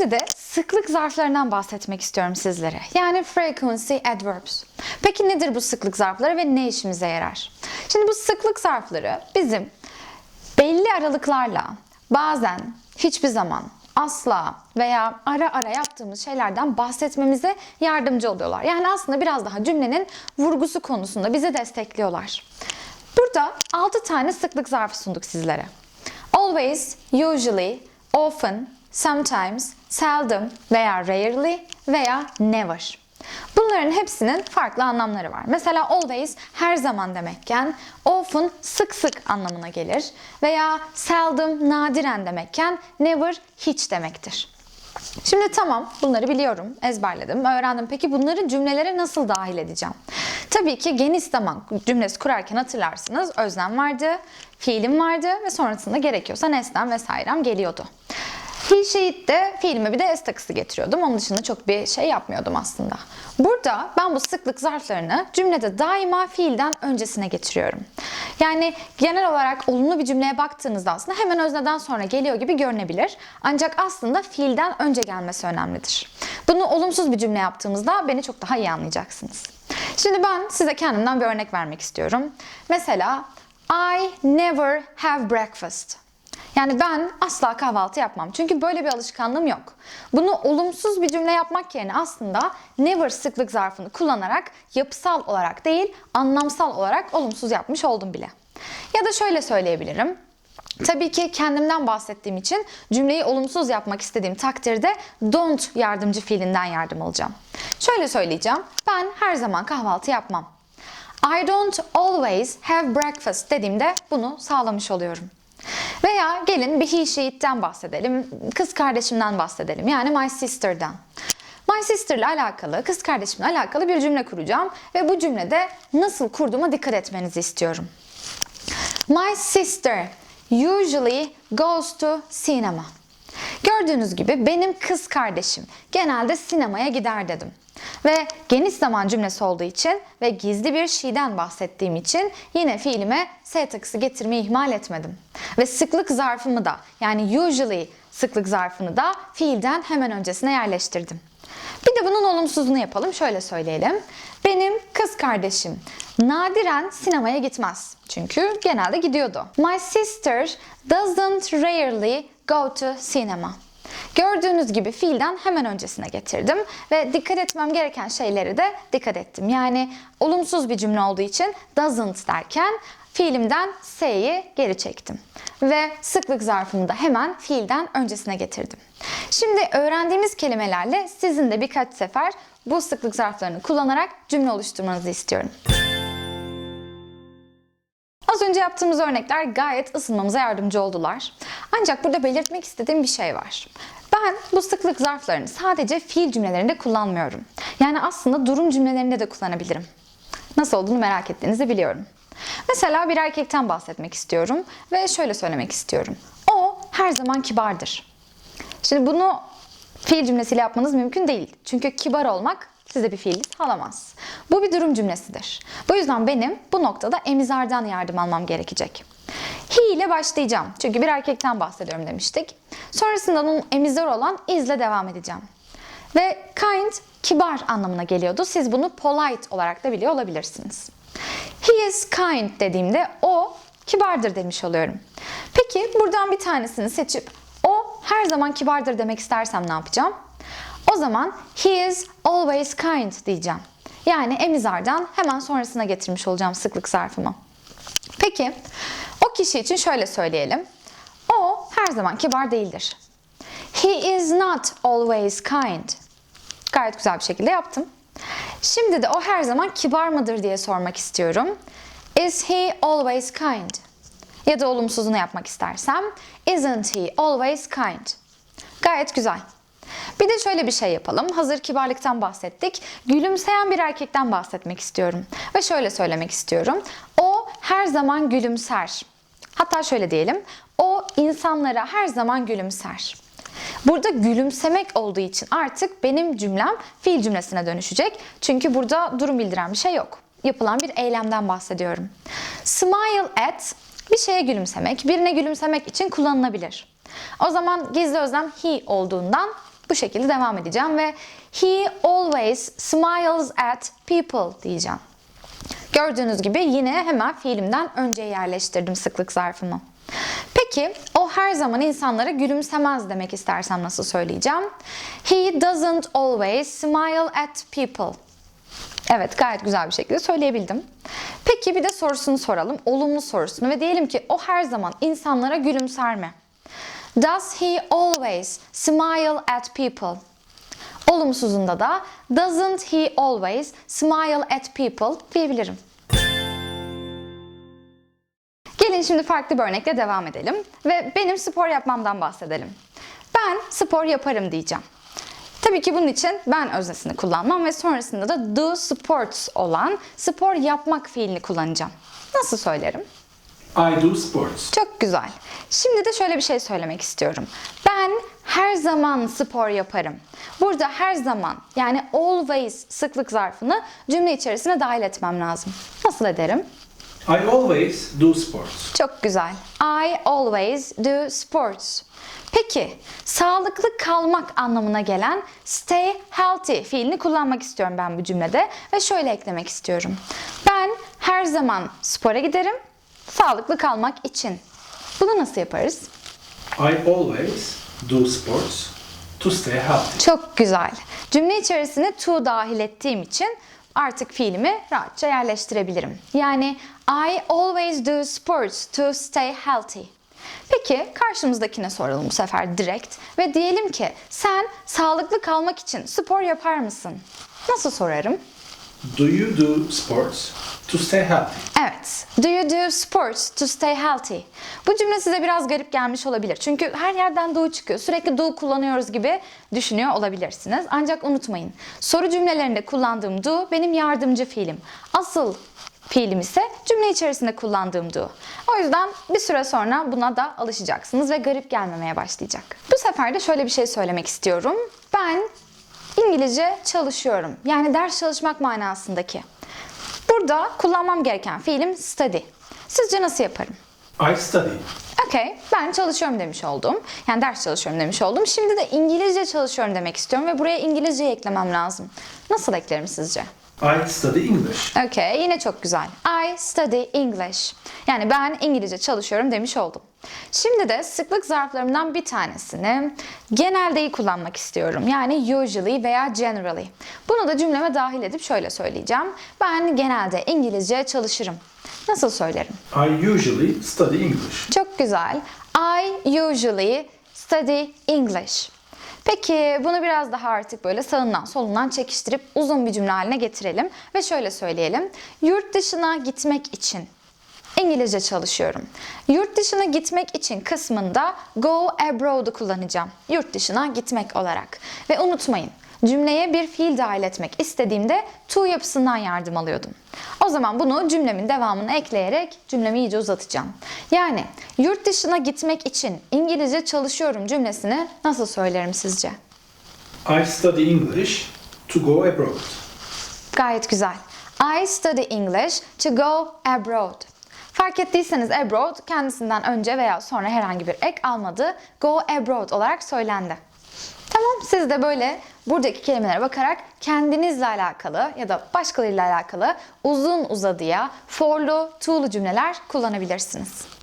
Şimdi de sıklık zarflarından bahsetmek istiyorum sizlere. Yani frequency adverbs. Peki nedir bu sıklık zarfları ve ne işimize yarar? Şimdi bu sıklık zarfları bizim belli aralıklarla bazen hiçbir zaman asla veya ara ara yaptığımız şeylerden bahsetmemize yardımcı oluyorlar. Yani aslında biraz daha cümlenin vurgusu konusunda bizi destekliyorlar. Burada 6 tane sıklık zarfı sunduk sizlere. Always, usually, often, sometimes, seldom veya rarely veya never. Bunların hepsinin farklı anlamları var. Mesela always her zaman demekken, often sık sık anlamına gelir veya seldom nadiren demekken never hiç demektir. Şimdi tamam bunları biliyorum, ezberledim, öğrendim. Peki bunları cümlelere nasıl dahil edeceğim? Tabii ki geniş zaman cümlesi kurarken hatırlarsınız özlem vardı, fiilim vardı ve sonrasında gerekiyorsa nesnem vesairem geliyordu. He, she, it de fiilime bir de s takısı getiriyordum. Onun dışında çok bir şey yapmıyordum aslında. Burada ben bu sıklık zarflarını cümlede daima fiilden öncesine getiriyorum. Yani genel olarak olumlu bir cümleye baktığınızda aslında hemen özneden sonra geliyor gibi görünebilir. Ancak aslında fiilden önce gelmesi önemlidir. Bunu olumsuz bir cümle yaptığımızda beni çok daha iyi anlayacaksınız. Şimdi ben size kendimden bir örnek vermek istiyorum. Mesela I never have breakfast. Yani ben asla kahvaltı yapmam. Çünkü böyle bir alışkanlığım yok. Bunu olumsuz bir cümle yapmak yerine aslında never sıklık zarfını kullanarak yapısal olarak değil, anlamsal olarak olumsuz yapmış oldum bile. Ya da şöyle söyleyebilirim. Tabii ki kendimden bahsettiğim için cümleyi olumsuz yapmak istediğim takdirde don't yardımcı fiilinden yardım alacağım. Şöyle söyleyeceğim. Ben her zaman kahvaltı yapmam. I don't always have breakfast dediğimde bunu sağlamış oluyorum. Veya gelin bir he she it'ten bahsedelim. Kız kardeşimden bahsedelim. Yani my sister'dan. My sister ile alakalı, kız kardeşimle alakalı bir cümle kuracağım ve bu cümlede nasıl kurduğuma dikkat etmenizi istiyorum. My sister usually goes to cinema. Gördüğünüz gibi benim kız kardeşim genelde sinemaya gider dedim. Ve geniş zaman cümlesi olduğu için ve gizli bir şeyden bahsettiğim için yine fiilime S takısı getirmeyi ihmal etmedim. Ve sıklık zarfımı da yani usually sıklık zarfını da fiilden hemen öncesine yerleştirdim. Bir de bunun olumsuzunu yapalım. Şöyle söyleyelim. Benim kız kardeşim nadiren sinemaya gitmez. Çünkü genelde gidiyordu. My sister doesn't rarely go to cinema. Gördüğünüz gibi fiilden hemen öncesine getirdim ve dikkat etmem gereken şeyleri de dikkat ettim. Yani olumsuz bir cümle olduğu için doesn't derken fiilimden s'yi geri çektim. Ve sıklık zarfımı da hemen fiilden öncesine getirdim. Şimdi öğrendiğimiz kelimelerle sizin de birkaç sefer bu sıklık zarflarını kullanarak cümle oluşturmanızı istiyorum. Az önce yaptığımız örnekler gayet ısınmamıza yardımcı oldular. Ancak burada belirtmek istediğim bir şey var. Ben bu sıklık zarflarını sadece fiil cümlelerinde kullanmıyorum. Yani aslında durum cümlelerinde de kullanabilirim. Nasıl olduğunu merak ettiğinizi biliyorum. Mesela bir erkekten bahsetmek istiyorum ve şöyle söylemek istiyorum. O her zaman kibardır. Şimdi bunu fiil cümlesiyle yapmanız mümkün değil. Çünkü kibar olmak size bir fiil sağlamaz. Bu bir durum cümlesidir. Bu yüzden benim bu noktada emizardan yardım almam gerekecek. He ile başlayacağım. Çünkü bir erkekten bahsediyorum demiştik. Sonrasında onun emizar olan izle devam edeceğim. Ve kind kibar anlamına geliyordu. Siz bunu polite olarak da biliyor olabilirsiniz. He is kind dediğimde o kibardır demiş oluyorum. Peki buradan bir tanesini seçip o her zaman kibardır demek istersem ne yapacağım? O zaman he is always kind diyeceğim. Yani emizardan hemen sonrasına getirmiş olacağım sıklık zarfımı. Peki o kişi için şöyle söyleyelim. Her zaman kibar değildir. He is not always kind. Gayet güzel bir şekilde yaptım. Şimdi de o her zaman kibar mıdır diye sormak istiyorum. Is he always kind? Ya da olumsuzunu yapmak istersem isn't he always kind? Gayet güzel. Bir de şöyle bir şey yapalım. Hazır kibarlıktan bahsettik. Gülümseyen bir erkekten bahsetmek istiyorum. Ve şöyle söylemek istiyorum. O her zaman gülümser. Hatta şöyle diyelim. O insanlara her zaman gülümser. Burada gülümsemek olduğu için artık benim cümlem fiil cümlesine dönüşecek. Çünkü burada durum bildiren bir şey yok. Yapılan bir eylemden bahsediyorum. Smile at bir şeye gülümsemek, birine gülümsemek için kullanılabilir. O zaman gizli özlem he olduğundan Bu şekilde devam edeceğim ve he always smiles at people diyeceğim. Gördüğünüz gibi yine hemen fiilimden önce yerleştirdim sıklık zarfımı. Peki o her zaman insanlara gülümsemez demek istersem nasıl söyleyeceğim? He doesn't always smile at people. Evet gayet güzel bir şekilde söyleyebildim. Peki bir de sorusunu soralım. Olumlu sorusunu ve diyelim ki o her zaman insanlara gülümser mi? Does he always smile at people? Olumsuzunda da doesn't he always smile at people diyebilirim. Gelin şimdi farklı bir örnekle devam edelim ve benim spor yapmamdan bahsedelim. Ben spor yaparım diyeceğim. Tabii ki bunun için ben öznesini kullanmam ve sonrasında da do sports olan spor yapmak fiilini kullanacağım. Nasıl söylerim? I do sports. Çok güzel. Şimdi de şöyle bir şey söylemek istiyorum. Ben her zaman spor yaparım. Burada her zaman yani always sıklık zarfını cümle içerisine dahil etmem lazım. Nasıl ederim? I always do sports. Çok güzel. I always do sports. Peki, sağlıklı kalmak anlamına gelen stay healthy fiilini kullanmak istiyorum ben bu cümlede ve şöyle eklemek istiyorum. Ben her zaman spora giderim sağlıklı kalmak için. Bunu nasıl yaparız? I always do sports to stay healthy. Çok güzel. Cümle içerisine to dahil ettiğim için artık fiilimi rahatça yerleştirebilirim. Yani I always do sports to stay healthy. Peki karşımızdakine soralım bu sefer direkt ve diyelim ki sen sağlıklı kalmak için spor yapar mısın? Nasıl sorarım? Do you do sports to stay healthy? Evet. Do you do sports to stay healthy? Bu cümle size biraz garip gelmiş olabilir. Çünkü her yerden do çıkıyor. Sürekli do kullanıyoruz gibi düşünüyor olabilirsiniz. Ancak unutmayın. Soru cümlelerinde kullandığım do benim yardımcı fiilim. Asıl fiilim ise cümle içerisinde kullandığım do. O yüzden bir süre sonra buna da alışacaksınız ve garip gelmemeye başlayacak. Bu sefer de şöyle bir şey söylemek istiyorum. Ben İngilizce çalışıyorum. Yani ders çalışmak manasındaki. Burada kullanmam gereken fiilim study. Sizce nasıl yaparım? I study. Okey, ben çalışıyorum demiş oldum. Yani ders çalışıyorum demiş oldum. Şimdi de İngilizce çalışıyorum demek istiyorum ve buraya İngilizceyi eklemem lazım. Nasıl eklerim sizce? I study English. Okey, yine çok güzel. I study English. Yani ben İngilizce çalışıyorum demiş oldum. Şimdi de sıklık zarflarımdan bir tanesini geneldeyi kullanmak istiyorum. Yani usually veya generally. Bunu da cümleme dahil edip şöyle söyleyeceğim. Ben genelde İngilizce çalışırım. Nasıl söylerim? I usually study English. Çok güzel. I usually study English. Peki bunu biraz daha artık böyle sağından solundan çekiştirip uzun bir cümle haline getirelim ve şöyle söyleyelim. Yurt dışına gitmek için İngilizce çalışıyorum. Yurt dışına gitmek için kısmında go abroad'u kullanacağım. Yurt dışına gitmek olarak. Ve unutmayın cümleye bir fiil dahil etmek istediğimde to yapısından yardım alıyordum. O zaman bunu cümlemin devamına ekleyerek cümlemi iyice uzatacağım. Yani yurt dışına gitmek için İngilizce çalışıyorum cümlesini nasıl söylerim sizce? I study English to go abroad. Gayet güzel. I study English to go abroad. Fark ettiyseniz abroad kendisinden önce veya sonra herhangi bir ek almadı. Go abroad olarak söylendi. Tamam siz de böyle buradaki kelimelere bakarak kendinizle alakalı ya da başkalarıyla alakalı uzun uzadıya forlu, to'lu cümleler kullanabilirsiniz.